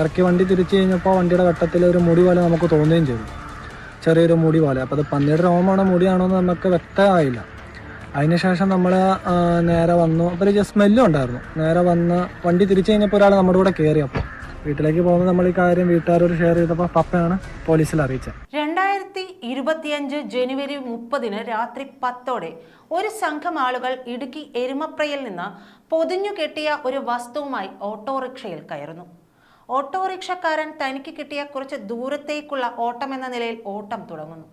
ഇറക്കി വണ്ടി തിരിച്ചു കഴിഞ്ഞപ്പോൾ വണ്ടിയുടെ ഘട്ടത്തിൽ ഒരു മുടി പോലെ നമുക്ക് തോന്നുകയും ചെയ്തു. ചെറിയൊരു മുടി പോലെ. അപ്പോൾ അത് പന്നിയുടെ രോമമാണോ മുടിയാണോ എന്ന് നമുക്ക് വ്യക്തമായില്ല. അതിനുശേഷം നമ്മൾ നേരെ വന്നു. അപ്പോൾ ഒരു സ്മെല്ലും ഉണ്ടായിരുന്നു. നേരെ വന്ന് വണ്ടി തിരിച്ചു കഴിഞ്ഞപ്പോൾ ഒരാൾ നമ്മുടെ കൂടെ കയറി അപ്പോൾ വീട്ടിലേക്ക് പോകുമ്പോൾ നമ്മൾ ഈ കാര്യം വീട്ടുകാരോട് ഷെയർ ചെയ്തപ്പോൾ പപ്പയാണ് പോലീസിൽ അറിയിച്ചത്. രണ്ടായിരത്തി ഇരുപത്തിയഞ്ച് ജനുവരി മുപ്പതിന് രാത്രി പത്തോടെ ഒരു സംഘം ആളുകൾ ഇടുക്കി എരുമപ്രയിൽ നിന്ന് പൊതിഞ്ഞു കെട്ടിയ ഒരു വസ്തുവുമായി ഓട്ടോറിക്ഷയിൽ കയറുന്നു. ഓട്ടോറിക്ഷക്കാരൻ തനിക്ക് കിട്ടിയ കുറച്ച് ദൂരത്തേക്കുള്ള ഓട്ടം എന്ന നിലയിൽ ഓട്ടം തുടങ്ങുന്നു.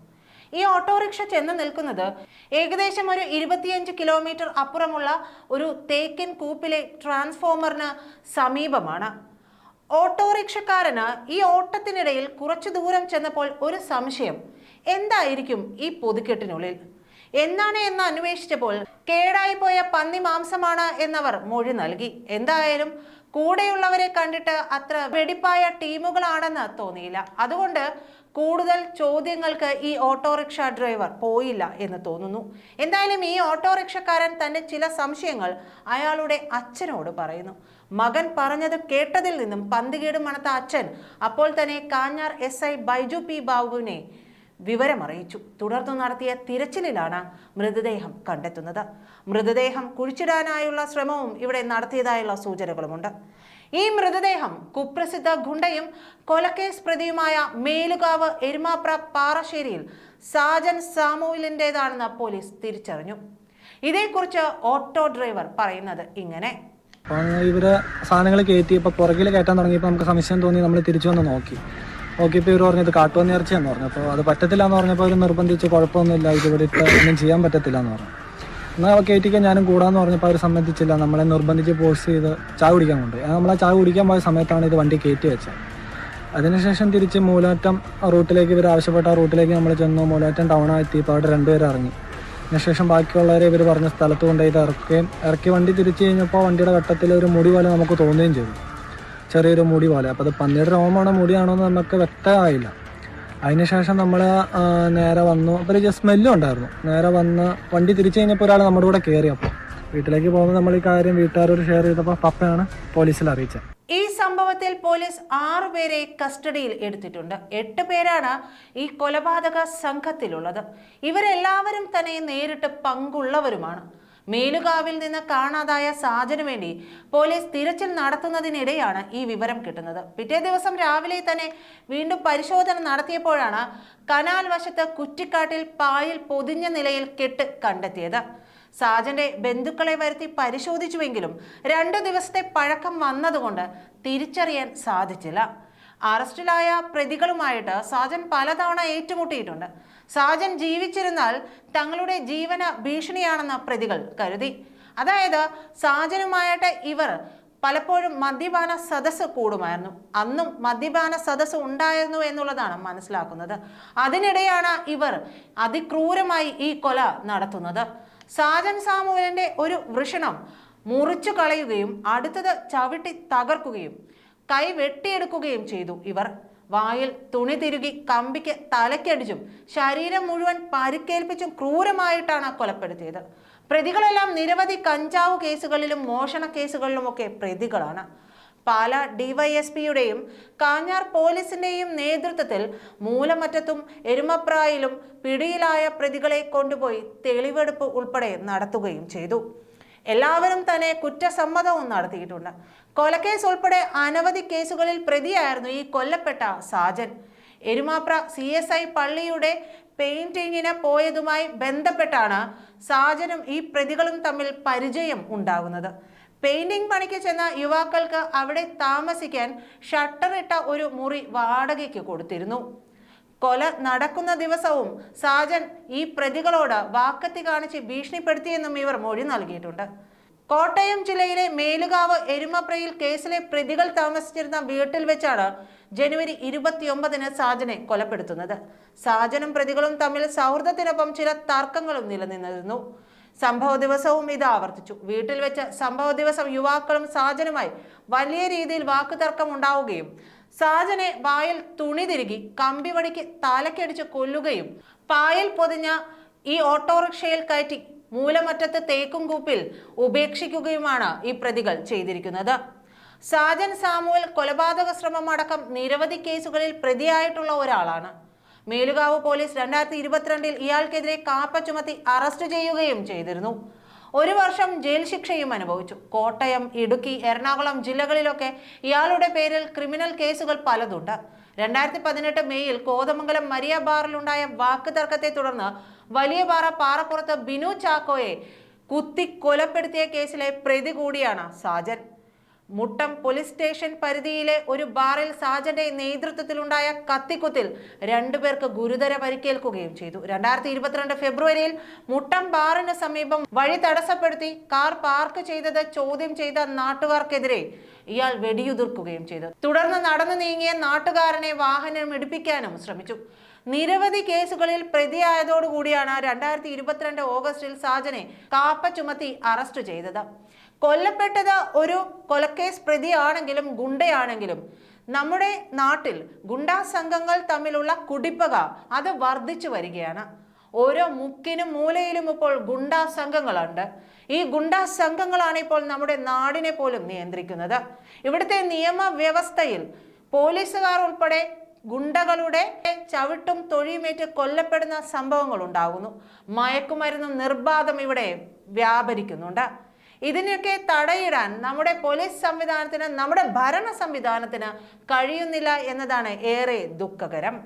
ഈ ഓട്ടോറിക്ഷ ചെന്ന് നിൽക്കുന്നത് ഏകദേശം ഒരു ഇരുപത്തിയഞ്ച് കിലോമീറ്റർ അപ്പുറമുള്ള ഒരു തേക്കൻ കൂപ്പിലെ ട്രാൻസ്ഫോമറിന് സമീപമാണ്. ഓട്ടോറിക്ഷക്കാരന് ഈ ഓട്ടത്തിനിടയിൽ കുറച്ചു ദൂരം ചെന്നപ്പോൾ ഒരു സംശയം. എന്തായിരിക്കും ഈ പൊതുക്കെട്ടിനുള്ളിൽ? എന്താണ് എന്ന് അന്വേഷിച്ചപ്പോൾ കേടായിപ്പോയ പോയ പന്നി മാംസമാണ് എന്നവർ മൊഴി നൽകി. എന്തായാലും കൂടെയുള്ളവരെ കണ്ടിട്ട് അത്ര വെടിപ്പായ ടീമുകളാണെന്ന് തോന്നിയില്ല. അതുകൊണ്ട് കൂടുതൽ ചോദ്യങ്ങൾക്ക് ഈ ഓട്ടോറിക്ഷ ഡ്രൈവർ പോയില്ല എന്ന് തോന്നുന്നു. എന്തായാലും ഈ ഓട്ടോറിക്ഷക്കാരൻ തന്റെ ചില സംശയങ്ങൾ അയാളുടെ അച്ഛനോട് പറയുന്നു. മകൻ പറഞ്ഞത് കേട്ടതിൽ നിന്നും പന്തികേട് മണത്ത അച്ഛൻ. അപ്പോൾ തന്നെ Kanjar S I Baiju P ബാബുവിനെ വിവരമറിയിച്ചു. തുടർന്ന് നടത്തിയ തിരച്ചിലിലാണ് മൃതദേഹം കണ്ടെത്തുന്നത്. മൃതദേഹം കുഴിച്ചിടാനായുള്ള ശ്രമവും ഇവിടെ നടത്തിയതായുള്ള സൂചനകളുമുണ്ട്. ഈ മൃതദേഹം കുപ്രസിദ്ധ ഗുണ്ടയും കൊലക്കേസ് പ്രതിയുമായ മേലുകാവ് എരുമാപ്ര പാറശ്ശേരിയിൽ സാജൻ സാമുവിലിന്റെതാണെന്ന് പോലീസ് തിരിച്ചറിഞ്ഞു. ഇതേക്കുറിച്ച് ഓട്ടോ ഡ്രൈവർ പറയുന്നത് ഇങ്ങനെ. ഇവർ സാധനങ്ങൾ കയറ്റി ഇപ്പോൾ പുറകിൽ കയറ്റാൻ തുടങ്ങിയപ്പോൾ നമുക്ക് സംശയം തോന്നി നമ്മൾ തിരിച്ചു വന്ന് നോക്കി. നോക്കിയപ്പോൾ ഇവർ പറഞ്ഞത് കാട്ടുപന്നി ഇറച്ചിയെന്ന് പറഞ്ഞു. അപ്പോൾ അത് പറ്റത്തില്ല എന്ന് പറഞ്ഞപ്പോൾ അവർ നിർബന്ധിച്ച് കുഴപ്പമൊന്നുമില്ല ഇതുവരെ ഇവിടെ ഇട്ട് ഒന്നും ചെയ്യാൻ പറ്റത്തില്ല എന്ന് പറഞ്ഞു എന്നാൽ കയറ്റിക്കാൻ ഞാനും കൂടാന്ന് പറഞ്ഞപ്പോൾ അവർ സമ്മതിച്ചില്ല. നമ്മളെ നിർബന്ധിച്ച് പോസ്റ്റ് ചെയ്ത് ചായ കുടിക്കാൻ കൊണ്ട് നമ്മൾ ആ ചായ കുടിക്കാൻ പോയ സമയത്താണ് ഇത് വണ്ടി കയറ്റി വെച്ചത്. അതിനുശേഷം തിരിച്ച് മൂലാറ്റം റൂട്ടിലേക്ക് ഇവർ ആവശ്യപ്പെട്ട ആ റൂട്ടിലേക്ക് നമ്മൾ ചെന്നു. മൂലാറ്റം ടൗൺ എത്തിയപ്പോൾ അവിടെ രണ്ടുപേരും ഇറങ്ങി. അതിനുശേഷം ബാക്കിയുള്ളവരെ ഇവർ പറഞ്ഞ സ്ഥലത്ത് കൊണ്ടുപോയി ഇത് ഇറക്കുകയും ഇറക്കി വണ്ടി തിരിച്ചു കഴിഞ്ഞപ്പോൾ വണ്ടിയുടെ ഘട്ടത്തിൽ ഒരു മുടി പോലെ നമുക്ക് തോന്നുകയും ചെയ്തു. ചെറിയൊരു മുടി പോലെ. അപ്പോൾ അത് പന്നിയുടെ രോമമാണോ മുടിയാണോ എന്ന് നമുക്ക് വ്യക്തമായില്ല. അതിനുശേഷം നമ്മൾ നേരെ വന്നു. അപ്പോൾ ഒരു സ്മെല്ലും ഉണ്ടായിരുന്നു. നേരെ വന്ന് വണ്ടി തിരിച്ചു കഴിഞ്ഞപ്പോൾ ഒരാൾ നമ്മുടെ കൂടെ കയറി അപ്പോൾ വീട്ടിലേക്ക് പോകുമ്പോൾ നമ്മൾ ഈ കാര്യം വീട്ടുകാരോട് ഷെയർ ചെയ്തപ്പോൾ പപ്പയാണ് പോലീസിൽ അറിയിച്ചത്. ഈ സംഭവത്തിൽ പോലീസ് ആറു പേരെ കസ്റ്റഡിയിൽ എടുത്തിട്ടുണ്ട്. എട്ട് പേരാണ് ഈ കൊലപാതക സംഘത്തിലുള്ളത്. ഇവരെല്ലാവരും തന്നെ നേരിട്ട് പങ്കുള്ളവരുമാണ്. മേലുകാവിൽ നിന്ന് കാണാതായ സാജന് വേണ്ടി പോലീസ് തിരച്ചിൽ നടത്തുന്നതിനിടെയാണ് ഈ വിവരം കിട്ടുന്നത്. പിറ്റേ ദിവസം രാവിലെ തന്നെ വീണ്ടും പരിശോധന നടത്തിയപ്പോഴാണ് കനാൽ വശത്ത് കുറ്റിക്കാട്ടിൽ പായിൽ പൊതിഞ്ഞ നിലയിൽ കെട്ട് കണ്ടെത്തിയത്. സാജന്റെ ബന്ധുക്കളെ വരുത്തി പരിശോധിച്ചുവെങ്കിലും രണ്ടു ദിവസത്തെ പഴക്കം വന്നതുകൊണ്ട് തിരിച്ചറിയാൻ സാധിച്ചില്ല. അറസ്റ്റിലായ പ്രതികളുമായിട്ട് സാജൻ പലതവണ ഏറ്റുമുട്ടിയിട്ടുണ്ട്. സാജൻ ജീവിച്ചിരുന്നാൽ തങ്ങളുടെ ജീവന ഭീഷണിയാണെന്ന് പ്രതികൾ കരുതി. അതായത് സാജനുമായിട്ട് ഇവർ പലപ്പോഴും മദ്യപാന സദസ്സ് കൂടുമായിരുന്നു. അന്നും മദ്യപാന സദസ്സ് ഉണ്ടായിരുന്നു എന്നുള്ളതാണ് മനസ്സിലാക്കുന്നത്. അതിനിടെയാണ് ഇവർ അതിക്രൂരമായി ഈ കൊല നടത്തുന്നത്. സാജൻ സാമുവലിന്റെ ഒരു വൃഷണം മുറിച്ചു കളയുകയും അടുത്തത് ചവിട്ടി തകർക്കുകയും കൈ വെട്ടിയെടുക്കുകയും ചെയ്തു. ഇവർ വായിൽ തുണി തിരുകി കമ്പിക്ക് തലക്കടിച്ചും ശരീരം മുഴുവൻ പരിക്കേൽപ്പിച്ചും ക്രൂരമായിട്ടാണ് കൊലപ്പെടുത്തിയത്. പ്രതികളെല്ലാം നിരവധി കഞ്ചാവ് കേസുകളിലും മോഷണ കേസുകളിലുമൊക്കെ പ്രതികളാണ്. പാല ഡിവൈഎസ്പിയുടെയും കാഞ്ഞാർ പോലീസിന്റെയും നേതൃത്വത്തിൽ മൂലമറ്റത്തും എരുമപ്രായിലും പിടിയിലായ പ്രതികളെ കൊണ്ടുപോയി തെളിവെടുപ്പ് ഉൾപ്പെടെ നടത്തുകയും ചെയ്തു. എല്ലാവരും തന്നെ കുറ്റസമ്മതവും നടത്തിയിട്ടുണ്ട്. കൊലക്കേസ് ഉൾപ്പെടെ അനവധി കേസുകളിൽ പ്രതിയായിരുന്നു ഈ കൊല്ലപ്പെട്ട Sajan. Erumapra C S I പള്ളിയുടെ പെയിന്റിങ്ങിന് പോയതുമായി ബന്ധപ്പെട്ടാണ് സാജനും ഈ പ്രതികളും തമ്മിൽ പരിചയം ഉണ്ടാകുന്നത്. പെയിന്റിംഗ് പണിക്ക് ചെന്ന യുവാക്കൾക്ക് അവിടെ താമസിക്കാൻ ഷട്ടറിട്ട ഒരു മുറി വാടകയ്ക്ക് കൊടുത്തിരുന്നു. കൊല നടക്കുന്ന ദിവസവും സാജൻ ഈ പ്രതികളോട് വാക്കത്തി കാണിച്ച് ഭീഷണിപ്പെടുത്തിയെന്നും ഇവർ മൊഴി നൽകിയിട്ടുണ്ട്. കോട്ടയം ജില്ലയിലെ മേലുകാവ് എരുമപ്രയിൽ കേസിലെ പ്രതികൾ താമസിച്ചിരുന്ന വീട്ടിൽ വെച്ചാണ് ജനുവരി ഇരുപത്തിയൊമ്പതിന് സാജനെ കൊലപ്പെടുത്തുന്നത്. സാജനും പ്രതികളും തമ്മിൽ സൗഹൃദത്തിനൊപ്പം ചില തർക്കങ്ങളും നിലനിന്നിരുന്നു. സംഭവ ദിവസവും ഇത് ആവർത്തിച്ചു. വീട്ടിൽ വെച്ച് സംഭവ ദിവസം യുവാക്കളും സാജനുമായി വലിയ രീതിയിൽ വാക്കുതർക്കം ഉണ്ടാവുകയും സാജനെ വായിൽ തുണി തിരുകി കമ്പിവടിക്ക് തലക്കടിച്ച് കൊല്ലുകയും പായൽ പൊതിഞ്ഞ ഈ ഓട്ടോറിക്ഷയിൽ കയറ്റി മൂലമറ്റത്ത് തേക്കുംകൂപ്പിൽ ഉപേക്ഷിക്കുകയുമാണ് ഈ പ്രതികൾ ചെയ്തിരിക്കുന്നത്. സാജൻ സാമുവൽ കൊലപാതക ശ്രമം അടക്കം നിരവധി കേസുകളിൽ പ്രതിയായിട്ടുള്ള ഒരാളാണ്. മേലുകാവ് പോലീസ് രണ്ടായിരത്തി ഇരുപത്തിരണ്ടിൽ ഇയാൾക്കെതിരെ കാപ്പ ചുമത്തി അറസ്റ്റ് ചെയ്യുകയും ചെയ്തിരുന്നു. ഒരു വർഷം ജയിൽ ശിക്ഷയും അനുഭവിച്ചു. കോട്ടയം ഇടുക്കി എറണാകുളം ജില്ലകളിലൊക്കെ ഇയാളുടെ പേരിൽ ക്രിമിനൽ കേസുകൾ പലതുണ്ട്. രണ്ടായിരത്തി പതിനെട്ട് മെയ്യിൽ കോതമംഗലം മരിയ ബാറിലുണ്ടായ വാക്ക് തർക്കത്തെ തുടർന്ന് വലിയ പാറ പാറപ്പുറത്ത് ബിനു ചാക്കോയെ കുത്തി കൊലപ്പെടുത്തിയ കേസിലെ പ്രതി കൂടിയാണ് സാജൻ. മുട്ടം പോലീസ് സ്റ്റേഷൻ പരിധിയിലെ ഒരു ബാറിൽ സാജന്റെ നേതൃത്വത്തിലുണ്ടായ കത്തിക്കുത്തിൽ രണ്ടുപേർക്ക് ഗുരുതര പരിക്കേൽക്കുകയും ചെയ്തു. രണ്ടായിരത്തി ഇരുപത്തിരണ്ട് ഫെബ്രുവരിയിൽ മുട്ടം ബാറിന് സമീപം വഴി തടസ്സപ്പെടുത്തി കാർ പാർക്ക് ചെയ്തത് ചോദ്യം ചെയ്ത നാട്ടുകാർക്കെതിരെ ഇയാൾ വെടിയുതിർക്കുകയും ചെയ്തു. തുടർന്ന് നടന്നു നീങ്ങിയ നാട്ടുകാരനെ വാഹനം ഇടിപ്പിക്കാനും ശ്രമിച്ചു. നിരവധി കേസുകളിൽ പ്രതിയായതോടുകൂടിയാണ് രണ്ടായിരത്തി ഇരുപത്തിരണ്ട് ഓഗസ്റ്റിൽ സാജനെ കാപ്പ ചുമത്തി അറസ്റ്റ് ചെയ്തത്. കൊല്ലപ്പെട്ടത് ഒരു കൊലക്കേസ് പ്രതിയാണെങ്കിലും ഗുണ്ടയാണെങ്കിലും നമ്മുടെ നാട്ടിൽ ഗുണ്ടാ സംഘങ്ങൾ തമ്മിലുള്ള കുടിപ്പക അത് വർദ്ധിച്ചു വരികയാണ്. ഓരോ മുക്കിനും മൂലയിലും ഇപ്പോൾ ഗുണ്ടാ സംഘങ്ങളുണ്ട്. ഈ ഗുണ്ടാ സംഘങ്ങളാണ് ഇപ്പോൾ നമ്മുടെ നാടിനെ പോലും നിയന്ത്രിക്കുന്നത്. ഇവിടുത്തെ നിയമവ്യവസ്ഥയിൽ പോലീസുകാർ ഉൾപ്പെടെ ഗുണ്ടകളുടെ ചവിട്ടും തൊഴിയുമേറ്റ് കൊല്ലപ്പെടുന്ന സംഭവങ്ങൾ ഉണ്ടാകുന്നു മയക്കുമരുന്നും നിർബാധം ഇവിടെ വ്യാപരിക്കുന്നുണ്ട്. ഇതിനൊക്കെ തടയിടാൻ നമ്മുടെ പോലീസ് സംവിധാനത്തിന് നമ്മുടെ ഭരണ സംവിധാനത്തിന് കഴിയുന്നില്ല എന്നതാണ് ഏറെ ദുഃഖകരം.